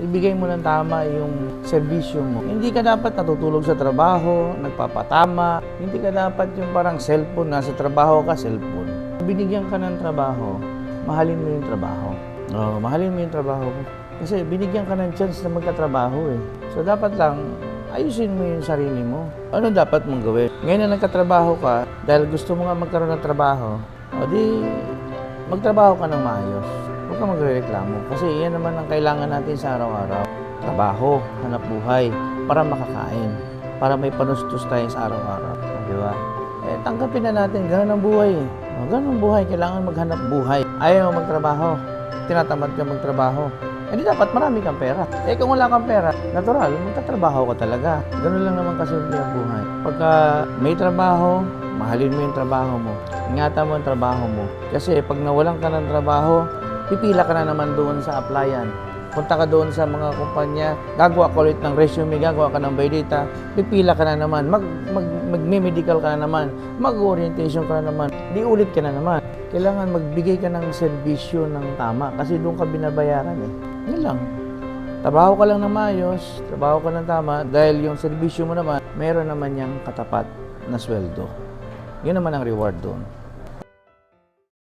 ibigay mo ng tama yung serbisyo mo. Hindi ka dapat natutulog sa trabaho, nagpapatama. Hindi ka dapat yung parang cellphone, nasa trabaho ka, cellphone. Binigyan ka ng trabaho, mahalin mo yung trabaho. Oo, mahalin mo yung trabaho mo. Kasi binigyan ka ng chance na magkatrabaho eh. So dapat lang, ayusin mo yung sarili mo. Ano dapat mong gawin? Ngayon na nagkatrabaho ka, dahil gusto mo nga magkaroon ng trabaho, o di, magtrabaho ka ng maayos. Ka magre-reklamo. Kasi yan naman ang kailangan natin sa araw-araw. Trabaho, hanap buhay, para makakain. Para may panustos tayo sa araw-araw. Di ba? Eh, tanggapin na natin, ganun ang buhay eh. O, ganun ang buhay, kailangan maghanap buhay. Ayaw mo magtrabaho, tinatamad ka magtrabaho. Eh di dapat marami kang pera. Eh kung wala kang pera, natural, magtatrabaho ka talaga. Ganun lang naman kasimple ang buhay. Pagka may trabaho, mahalin mo yung trabaho mo. Ingatan mo ang trabaho mo. Kasi pag nawalan ka ng trabaho, pipila ka na naman doon sa applyan. Punta ka doon sa mga kumpanya, gagawa ka ulit ng resume, gagawa ka ng biodata, pipila ka na naman, mag, mag, magme-medical ka na naman, mag-orientation ka na naman, di ulit ka na naman. Kailangan magbigay ka ng serbisyo ng tama kasi doon ka binabayaran eh. Yun lang. Trabaho ka lang ng maayos, trabaho ka ng tama dahil yung serbisyo mo naman, meron naman yung katapat na sweldo. Yun naman ang reward doon.